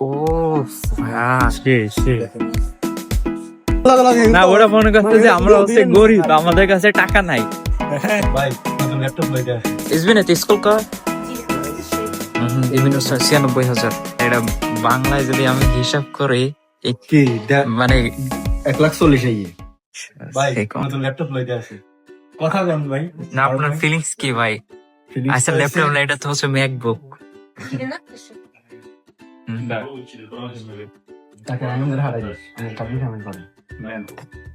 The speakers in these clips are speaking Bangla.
ও না ওরা মনে করছে যে আমরা হচ্ছে গরিব আমাদের কাছে টাকা নাই স্কুল কর ছিয়ানব্বই হাজার এটা বাংলায় যদি আমি হিসাব করি কি মানে এক লাখ চল্লিশ এই ভাই নতুন ল্যাপটপ লইতে আছে কথা বল ভাই। না আপনার ফিলিংস কি ভাই? আচ্ছা ল্যাপটপ না এটা তো হচ্ছে ম্যাকবুক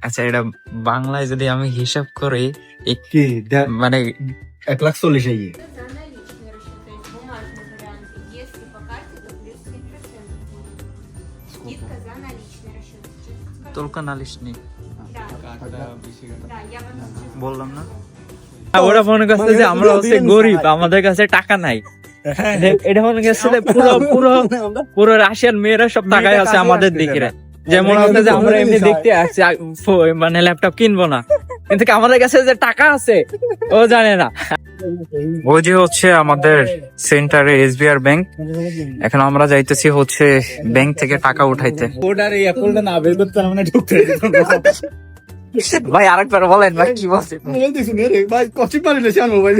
আচ্ছা এটা বাংলায় যদি আমি হিসাব করি এই কি দেখ, মানে এক লাখ চল্লিশ এই За наличные рассчитать в бумажном варианте. Если по карте, то плюс 7% будет. Скидка за наличный расчет. তুলকা নালিশ নেই Да, да, я вам বললাম না ওরা মনে করছে যে আমরা হচ্ছে গরিব আমাদের কাছে টাকা নাই এটা মনে যে পুরো পুরো পুরো রাশিয়ান মেয়েরা সব টাকায় আছে আমাদের দিকে। যেমন হচ্ছে যে আমরা এমনি দেখতে আসছি মানে ল্যাপটপ কিনবো না। কিন্তু আমাদের কাছে যে টাকা আছে ও জানে না। ও যে হচ্ছে আমাদের সেন্টারে এসবিআর ব্যাংক। এখন আমরা যাইতেছি হচ্ছে ব্যাংক থেকে টাকা উঠাইতে। ওটার এই অ্যাপলটা না বের করতে মানে ঢুকতে ভাই আরেকবার বলেন ভাই কি বলছেন? রে ভাই কচি পারি আমার মোবাইল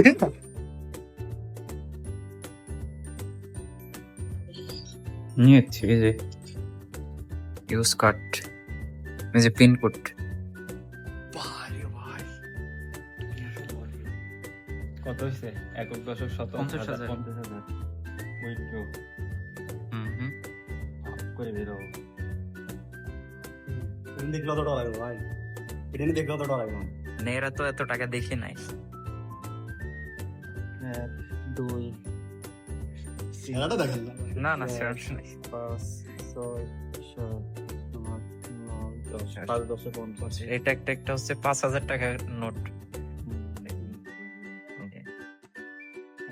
নিয়েছি এই যে ইউজ এই যে পিন কোড কত হয়েছে? একক দশক শত পঞ্চাশ হাজার। পঞ্চাশ হাজার। উইথড্র হুম হুম। করে বেরো। দেখলে অত ডর লাগবে ভাই। এটা নিয়ে দেখলে অত ডর লাগবে নেরা তো এত টাকা দেখি নাই। এক দুই খেলাটা দেখেন না না না সেরকম নাই পাঁচ ছয় সাত আট নয় দশ পাঁচ দশে পঞ্চাশ এটা একটা একটা হচ্ছে পাঁচ হাজার টাকার নোট।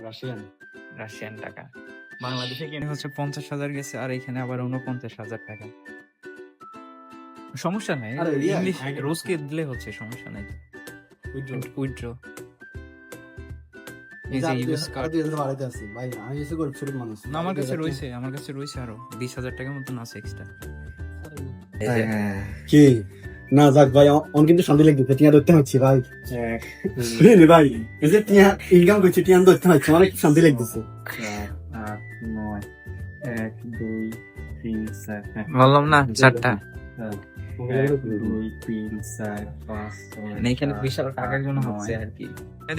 রাশিয়ান রাশিয়ান টাকা। বাংলাদেশে কিনে হচ্ছে পঞ্চাশ হাজার গেছে আর এখানে আবার উনপঞ্চাশ হাজার টাকা। সমস্যা নাই ইংলিশ রোজকে দিলে হচ্ছে সমস্যা নাই। উইথড্র এই যে ইউজ কার্ড। বাড়াইতে আছি। ভাই আমি এসে গরিব ছোট মানুষ। না আমার কাছে রয়েছে আমার কাছে রয়েছে আরও বিশ হাজার টাকার মতন আছে এক্সট্রা কি? না যাক ভাই অন কিন্তু শান্তি লাগতেছে টিয়া ধরতে হচ্ছে ভাই। বুঝলি ভাই এই যে টিয়া ইনকাম করছে টিয়া ধরতে হচ্ছে আমার একটু শান্তি লাগতেছে। নয় এক দুই তিন হ্যাঁ, বললাম না চারটা। হ্যাঁ। দুই তিন চার পাঁচ মানে এখানে বিশাল টাকার জন্য হচ্ছে আর কি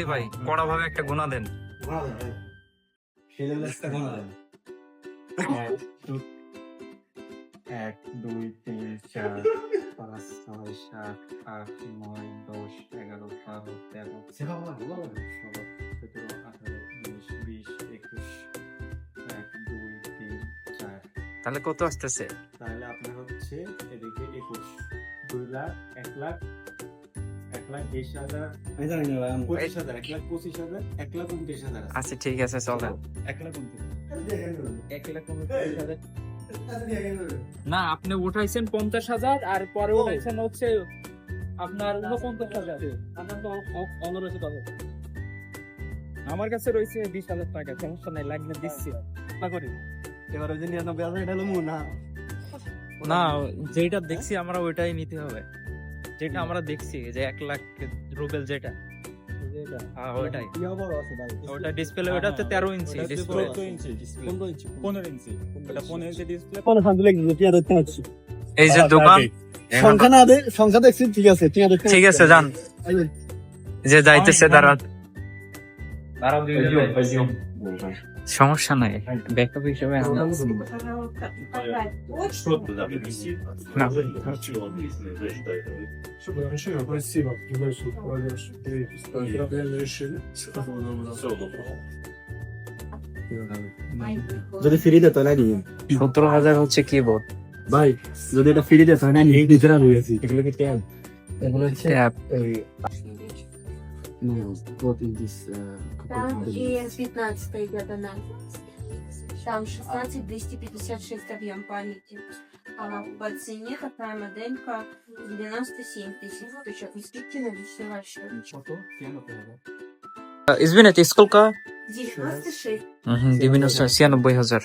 ভাই কড়া ভাবে একটা গুণা দেন এক দুই তিন চার পাঁচ ছয় সাত আট নয় দশ এগারো বারো তেরো ষোলো সতেরো আঠারো উনিশ বিশ একুশ এক দুই তিন চার তাহলে কত আসতেছে তাহলে আপনার হচ্ছে লাখ এক লাখ এক লাখ বিশ হাজার আমি জানি না ভাই আমি- পঁচিশ হাজার এক লাখ পঁচিশ হাজার এক লাখ উনত্রিশ হাজার আচ্ছা ঠিক আছে চলেন। এক লাখ উনত্রিশ। এক লাখ উনত্রিশ হাজার। না আপনি উঠাইছেন পঞ্চাশ হাজার আর পরে উঠাইছেন হচ্ছে আপনার উনপঞ্চাশ হাজার। হয়েছে তবে আমার কাছে রয়েছে বিশ হাজার টাকা সমস্যা নাই লাগলে দিচ্ছি। না করি এবার ওই যে নিরানব্বই হাজার এটা হলো মু না যেটা দেখছি আমরা ওইটাই নিতে হবে। যেটা আমরা দেখছি যে এক লাখ রুবেল যেটা। হ্যাঁ, ওইটাই। বড় আছে ভাই? ওটা ডিসপ্লে ওটা হচ্ছে তেরো ইঞ্চি ডিসপ্লে পনেরো ইঞ্চি ওটা পনেরো ইঞ্চি। ডিসপ্লে কোন শান্তি লাগতেছে টিয়া ধরতে হচ্ছে এই যে দোকান। সংখ্যা না দে সংখ্যা দেখছি ঠিক আছে ঠিক আছে যান। যে। যাইতেছে দাঁড়া সমস্যা নাই। ব্যাকআপ হিসেবে। যদি ফ্রি দে তাহলে নিয়ে সতেরো হাজার হচ্ছে কিবোর্ড ভাই যদি এটা ফ্রি দে তাহলে নিয়ে নিজেরা রয়েছি। এগুলো কি ট্যাব এগুলো হচ্ছে ট্যাব ну вот здесь Там и 15 идет анализ. Там 16 256 объем памяти. А по цене такая моделька 97 тысяч. Причем не скидки на личный расчет. ইসবিনে স্কুল কা 96. বিভিন্ন ছিয়ানব্বই হাজার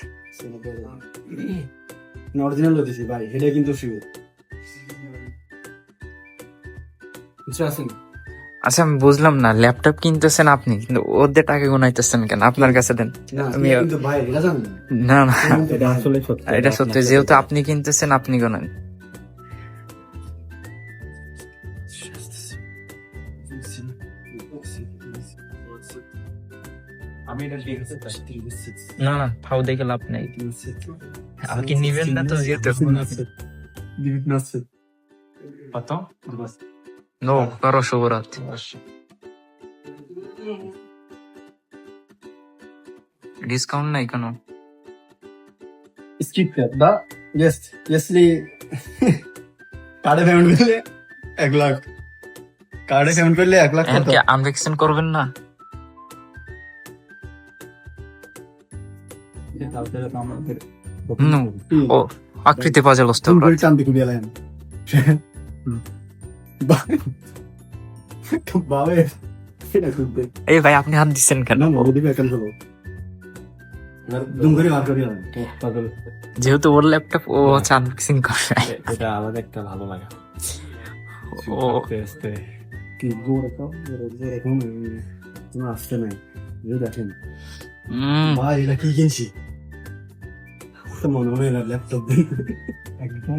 অরিজিনাল লইতেছি ভাই এটা কিন্তু শিওর কিছু আছে না? আচ্ছা আমি বুঝলাম না ল্যাপটপ কিনতেছেন আপনি কিন্তু ওদের টাকা গুনাইতেছেন কেন? আপনার কাছে দেন। না আমি না না। এটা সত্যি যেহেতু আপনি কিনতেছেন আপনি গোনান। আমি এটা দেখতে না না ফাও দেখে লাভ নেই। আপনি নিবেন না তো যেহেতু কত? নো কারও শুভরাত্রি ডিসকাউন্ট নাই কেন স্কিপ কর বা ইয়েস কার্ডে পেমেন্ট করলে এক লাখ। কার্ডে পেমেন্ট করলে এক লাখ কি আনভ্যাকসিন করবেন না? নো ও আকৃতি পাজল অস্ত এই ভাই আপনি হাত দিচ্ছেন কেন? যেহেতু ওর ল্যাপটপ ও হচ্ছে আনবক্সিং এটা আলাদা একটা ভালো লাগে। ও। কি এরকম কোনো আসতে নাই দেখেন। ভাই এটা কি কিনছি? মনে হয় না ল্যাপটপ একদম।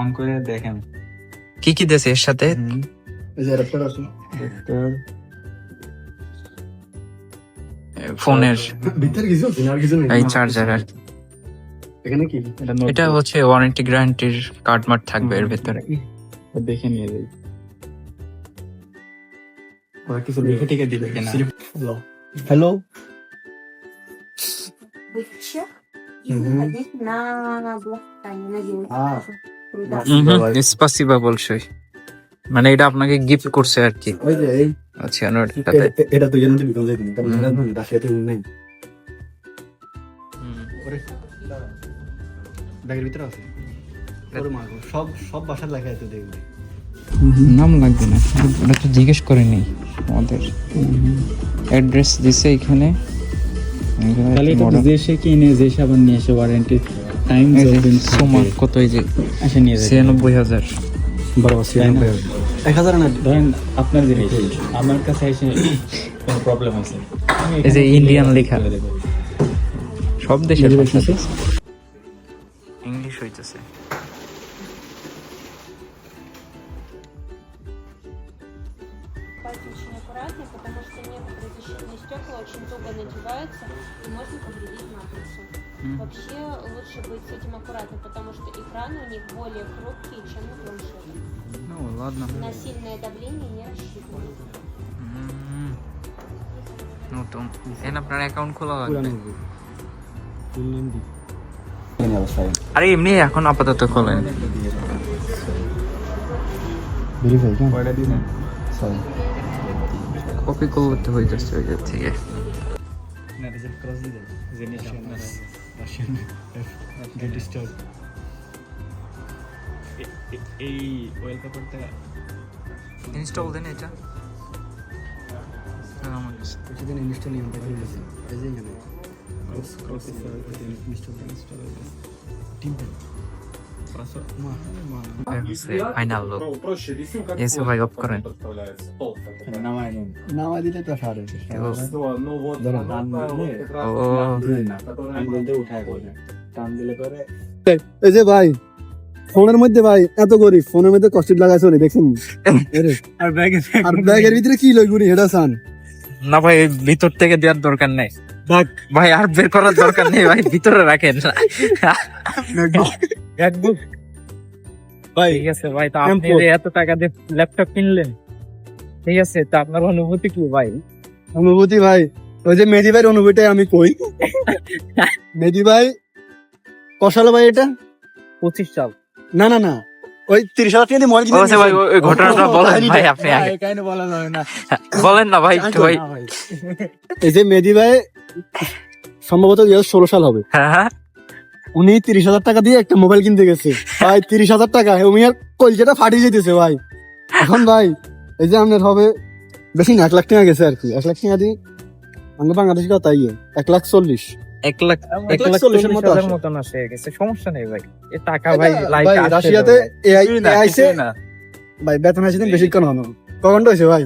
অন করে দেখেন। কি কি দেছে এর সাথে? ফোনের। এই চার্জার আর এখানে কি? এটা হচ্ছে ওয়ারেন্টি গ্যারান্টির কার্ড মার্ট থাকবে এর ভেতরে। দেখে নিয়ে যাই। ওরা কিছু লিখে টিকে দিবে কিনা? Hello hello Вы чех? И Мгм. выходить на блок. А, не на девять. А. Да. স্পাসিবা বলছই মানে এটা আপনাকে গিফট করছে আর কি ওই যে এই আচ্ছা নোটটাতে এ- এ- এটা তো জানো তুমি কোন যাইতে কারণ এটা তো রাশিয়াতে নেই ব্যাগের ভিতরে আছে ওরে মা গো, সব সব বাসার লেখা আছে দেখবে নাম লাগবে না ওটা তো জিজ্ঞেস করে নেই আমাদের অ্যাড্রেস দিছে এখানে এখানে তাহলে এটা দেশে কিনে যে সাবান নিয়ে এসে ওয়ারেন্টি টাইম যতদিন সোমা কত এই যে আসে নিয়ে যাবে ছিয়ানব্বই হাজার। বড় তাই না? এক হাজার না? ধরেন আপনার জিনিস আমার কাছে এসে কোনো প্রবলেম আছে। এই যে ইন্ডিয়ান লেখা। সব দেশের? ইংলিশ হইতেছে। Вообще лучше быть с этим аккуратным, потому что экраны у них более хрупкие, чем на планшетах. Ну ладно. На сильное давление не рассчитывают. হুম। নতুন এন আপনার অ্যাকাউন্ট খোলা লাগবে অবস্থায় আরে এমনি এখন আপাতত খোলেন ভেরিফাই কেন কয়টা দিবেন সরি কপি করতে হইতেছে ওই জায়গা থেকে না রিজেক্ট ক্রস দিবেন জিনিস আপনারা রাশিয়ান ডেন্টিস্টার এই অয়েল পেপারটা ইনস্টল দেন এটা? কিছুদিন ইনস্টল ইনভাইট হয়ে গেছে এই যে এখানে cross cross install install team final লোক এসে ভাই অফ করেন নামাই নিন নামা দিলে তো সারে ধরো ও আঙ্গুল দিয়ে উঠায় করে টান দিলে করে এই যে ভাই ফোনের মধ্যে ভাই এত গরিব ফোনের মধ্যে কষ্ট লাগাইছো রে দেখছেন আর ব্যাগে আর ব্যাগের ভিতরে কি লই গুড়ি হেডা সান না ভাই ভিতর থেকে দেওয়ার দরকার নেই। ভাই আর বের করার দরকার নেই ভাই ভিতরে রাখেন। ভাই ঠিক আছে ভাই তো আপনি এত টাকা দিয়ে ল্যাপটপ কিনলেন ঠিক আছে তো আপনার অনুভূতি কি ভাই? অনুভূতি ভাই ওই যে মেদি ভাইয়ের অনুভূতিটাই আমি কই। মেদি ভাই কষালো ভাই এটা? পঁচিশ সাল। না না না ওই তিরিশ হাজার টাকা দিয়ে মোবাইল কিনে ভাই ওই- ঘটনাটা বলেন ভাই আপনি আগে। এখানে বলা যাবে না। বলেন না ভাই একটু ভাই। এই যে মেহেদি ভাই সম্ভবত দুই ষোলো সাল হবে। হ্যাঁ হ্যাঁ। উনি তিরিশ হাজার টাকা দিয়ে একটা মোবাইল কিনতে গেছে। ভাই তিরিশ হাজার টাকা। উনি আর কলকাতা ফাটিয়ে যেতেছে ভাই। এখন ভাই এই যে আপনার হবে বেশি না এক লাখ টাকা গেছে আর কি। এক লাখ টাকা দিয়ে আমাদের বাংলাদেশি কথা ইয়ে এক লাখ চল্লিশ। এক লাখ এক লাখ চল্লিশের মতো মতন আসে গেছে। সমস্যা নেই ভাই। এ টাকা ভাই লাইফ ভাই রাশিয়াতে এআই আইছে ভাই বেতন দিন বেশিক্ষণ হলো ক ঘণ্টা হয়েছে ভাই?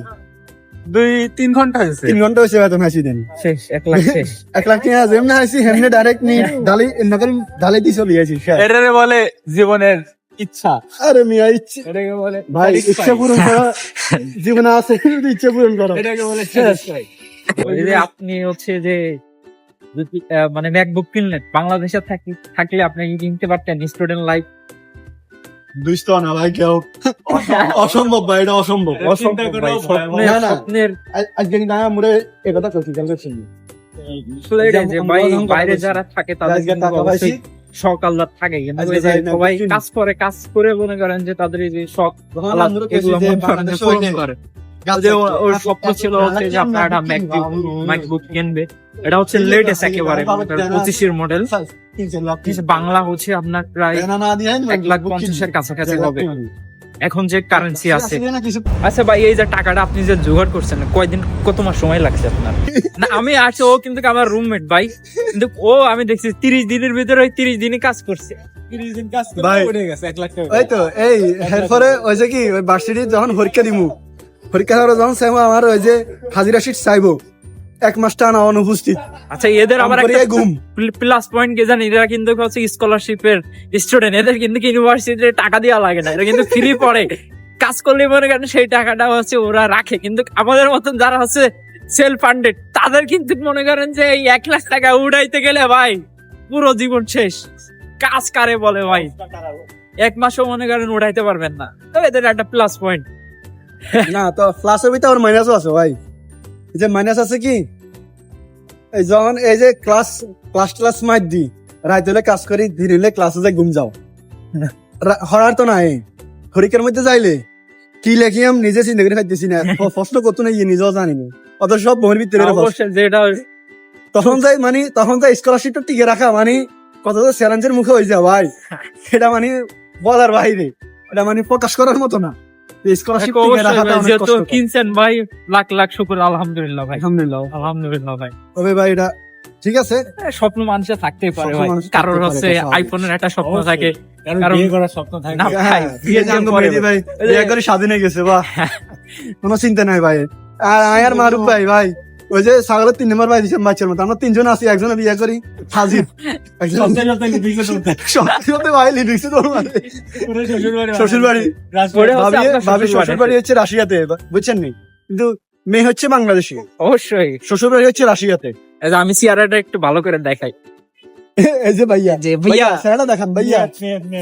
দুই তিন ঘণ্টা হয়েছে। তিন ঘণ্টা হয়েছে বেতন হাসি দিন। শেষ এক লাখ শেষ। এক লাখ টাকা যেমনি হাসি হেমনি ডাইরেক্ট নি ঢালি নকল ঢালি দিয়ে চলে গেছি এটারে বলে জীবনের ইচ্ছা। আরে মিয়া ইচ্ছে এটাকে বলে ভাই ইচ্ছা পূরণ করা জীবনে আছে ইচ্ছা পূরণ করো। এটাকে বলে আপনি হচ্ছে যে যদি মানে ম্যাকবুক কিনলেন বাংলাদেশে থাকি থাকলে আপনি কি কিনতে পারতেন? স্টুডেন্ট লাইফ দুইশ না ভাই কেউ অসম্ভব ভাই এটা অসম্ভব। চিন্তা না, না। আজকে কিন্তু আমি করছি। বাইরে যারা থাকে তাদের শখ আল্লাহ কিন্তু সবাই কাজ করে কাজ করে মনে করেন যে তাদের যে শখ। করে। ওর- স্বপ্ন ছিল যে আপনার একটা ম্যাকবুক ম্যাকবুক কিনবে। এটা হচ্ছে লেটেস্ট একেবারে পঁচিশের মডেল বাংলা হচ্ছে আপনার প্রায় এক লাখ পঞ্চাশের কাছাকাছি হবে। এখন যে কারেন্সি আছে। আচ্ছা ভাই এই যে টাকাটা আপনি যে জোগাড় করছেন কয়দিন কত মাস সময় লাগছে আপনার? না আমি আছি ও কিন্তু আমার রুমমেট ভাই। কিন্তু ও আমি দেখছি তিরিশ দিনের ভিতরে ওই তিরিশ দিনে কাজ করছে ওই তো এই এরপরে ওই যে কি ওই ভার্সিটি যখন পরীক্ষা দিমু পরীক্ষা দেওয়ার যখন চাইব আমার ওই যে হাজিরা শিট চাইব এক মাস টানা অনুপস্থিত। আচ্ছা এদের আবার একটা ঘুম। প্লাস পয়েন্ট কি জানি এরা কিন্তু হচ্ছে স্কলারশিপের স্টুডেন্ট এদের কিন্তু ইউনিভার্সিটিতে টাকা দেওয়া লাগে না এরা কিন্তু ফ্রি পড়ে। কাজ করলে মনে করেন সেই টাকাটা হচ্ছে ওরা রাখে। কিন্তু আমাদের মতন যারা হচ্ছে সেলফ ফান্ডেড তাদের কিন্তু মনে করেন যে এই এক লাখ টাকা উড়াইতে গেলে ভাই পুরো জীবন শেষ। কাজ কারে বলে ভাই? এক মাসও মনে করেন উড়াইতে পারবেন না। তো এদের একটা প্লাস পয়েন্ট না তো প্লাসের ভিতরে আমার মাইনাসও আছে ভাই। এই যে মাইনাস আছে কি? এই যখন এই যে ক্লাস ক্লাস ক্লাস মাইট দি রাত হলে কাজ করি ধীরে হলে ক্লাসে যাই ঘুম যাও। হরার তো নাই। হরিকের মধ্যে যাইলে কি লেখি আমি নিজে চিন্তা করে খাইতেছি না। প্রশ্ন করতো না ইয়ে নিজেও জানি না অত সব বহির ভিতরে। তখন যাই মানে তখন যাই স্কলারশিপটা টিকে রাখা মানে কত তো চ্যালেঞ্জের মুখে হয়ে যায় ভাই। এটা মানে বলার বাইরে। এটা মানে প্রকাশ করার মতো না। স্কলারশিপ যেহেতু কিনছেন ভাই লাখ লাখ শুকর আলহামদুলিল্লাহ ভাই। আলহামদুলিল্লাহ। আলহামদুলিল্লাহ ভাই। তবে ভাই এটা ঠিক আছে? স্বপ্ন মানুষের থাকতেই পারে ভাই। কারোর হচ্ছে। আইফোনের একটা স্বপ্ন থাকে। কারণ বিয়ে করার স্বপ্ন থাকে। না হ্যাঁ, ভাই বিয়ে ভাই বিয়ে করে স্বাধীন হয়ে গেছে বাহ। কোনো চিন্তা নাই ভাই। আর আয়ার মারুফ ভাই ভাই ওই যে ছাগলের তিন নম্বর বাচ্চার মতো। আমরা তিনজন আছি একজনে বিয়ে করি হাজির সত্যি ভাই লিডিক্সে তোর মানে। শ্বশুর বাড়ি পরে হচ্ছে ভাবি শ্বশুর শ্বশুর বাড়ি হচ্ছে রাশিয়াতে বুঝছেন নি? কিন্তু মেয়ে হচ্ছে বাংলাদেশি। অবশ্যই। শ্বশুর বাড়ি হচ্ছে রাশিয়াতে। আমি সিয়ারাটা একটু ভালো করে দেখাই। এই যে ভাইয়া। যে ভাইয়া। দেখান ভাইয়া।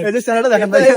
এই যে স্যারাটা দেখান ভাইয়া।